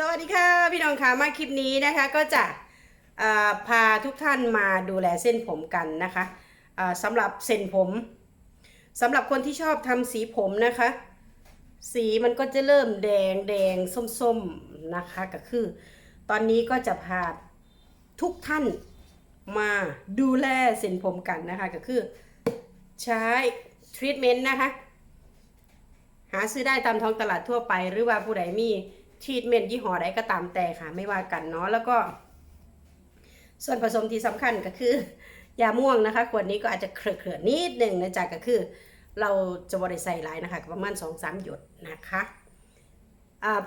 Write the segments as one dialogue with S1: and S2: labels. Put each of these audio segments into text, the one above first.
S1: สวัสดีค่ะพี่น้องค่ะมาคลิปนี้นะคะก็จะพาทุกท่านมาดูแลเส้นผมกันนะคะสำหรับเส้นผมสำหรับคนที่ชอบทำสีผมนะคะ สีมันก็จะเริ่มแดงแดงส้มๆนะคะก็คือ ตอนนี้ก็จะพาทุกท่านมาดูแลเส้นผมกันนะคะก็คือใช้ทรีทเมนต์นะคะหาซื้อได้ตามท้องตลาดทั่วไปหรือว่าผู้ใดมี ทีทเมนต์ยี่ห้อใดก็ตามแต่ค่ะ ไม่ว่ากันเนาะแล้วก็ ส่วนผสมที่สำคัญก็คือยาม่วงนะคะขวดนี้ก็อาจจะเคลือะๆนิดหนึ่งนะจ๊ะก็คือ เราจะบริใส่หลายนะคะประมาณ2องสามหยดนะคะ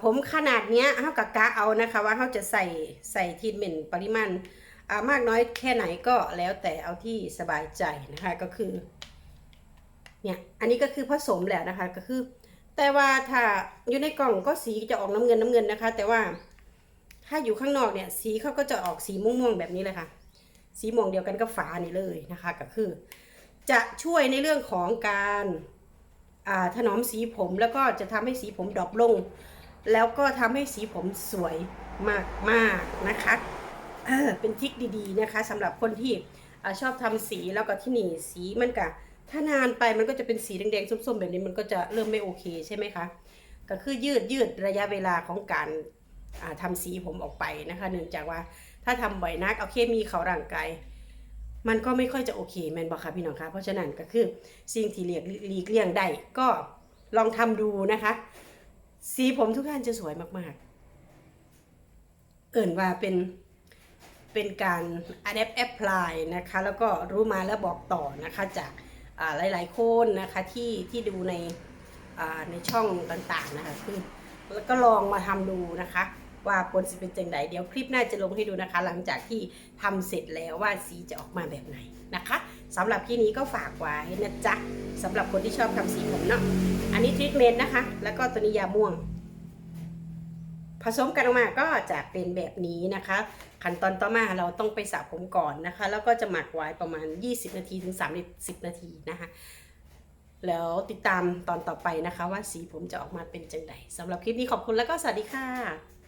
S1: ผมขนาดเนี้ยเขากะกะเอานะคะว่าเขาจะใส่ใส่ทีเมนปริมาณมากน้อยแค่ไหนก็แล้วแต่เอาที่สบายใจนะคะก็คือเนี่ยอันนี้ก็คือผสมแล้วนะคะก็คือ แต่ว่าถ้าอยู่ในกล่องก็สีจะออกน้ำเงินน้ำเงินนะคะ แต่ว่าถ้าอยู่ข้างนอกเนี่ย สีเขาก็จะออกสีม่วงๆแบบนี้เลยค่ะ สีม่วงเดียวกันกับฝานี่เลยนะคะ ก็คือ จะช่วยในเรื่องของการถนอมสีผมแล้วก็จะทำให้สีผมดรอปลง แล้วก็ทำให้สีผมสวยมากๆนะคะเออเป็นทริคดีๆนะคะสำหรับคนที่อชอบทำสีแล้วก็ที่นี่สีมันกะ ถ้านานไปมันก็จะเป็นสีแดงๆส้มๆ แบบนี้มันก็จะเริ่มไม่โอเคใช่ไหมคะก็คือยืดยืดระยะเวลาของการอ่าทำสีผมออกไปนะคะ เนื่องจากว่าถ้าทำบ่อยนักเอาเคมีเขาร่างกายมันก็ไม่ค่อยจะโอเคแมนบอกค่ะพี่น้องคะเพราะฉะนั้นก็คือสิ่งที่เลียกหลีกเลี่ยงได้ก็ลองทำดูนะคะ สีผมทุกท่านจะสวยมากๆ เอิ่นว่าเป็นเป็นการ adapt apply นะคะ แล้วก็รู้มาแล้วบอกต่อนะคะจาก หลายๆคนนะคะที่ที่ดูในในช่องต่างๆนะคะคือแล้วก็ลองมาทำดูนะคะ ว่าผลสิเป็นจังไดเดี๋ยวคลิปหน้าจะลงให้ดูนะคะ หลังจากที่ทำเสร็จแล้วว่าสีจะออกมาแบบไหนนะคะสำหรับที่นี้ก็ฝากไว้นะจ๊ะสำหรับคนที่ชอบทำสีผมเนาะอันนี้ทรีทเมนต์นะคะ แล้วก็ตัวนี้ยาม่วง ผสมกันออกมาก็จะเป็นแบบนี้นะคะ ขั้นตอนต่อมาเราต้องไปสระผมก่อนนะคะ แล้วก็จะหมักไว้ประมาณ 20 นาทีถึง 30 นาทีนะคะ แล้วติดตามตอนต่อไปนะคะ ว่าสีผมจะออกมาเป็นจังไดสำหรับคลิปนี้ขอบคุณแล้วก็สวัสดีค่ะ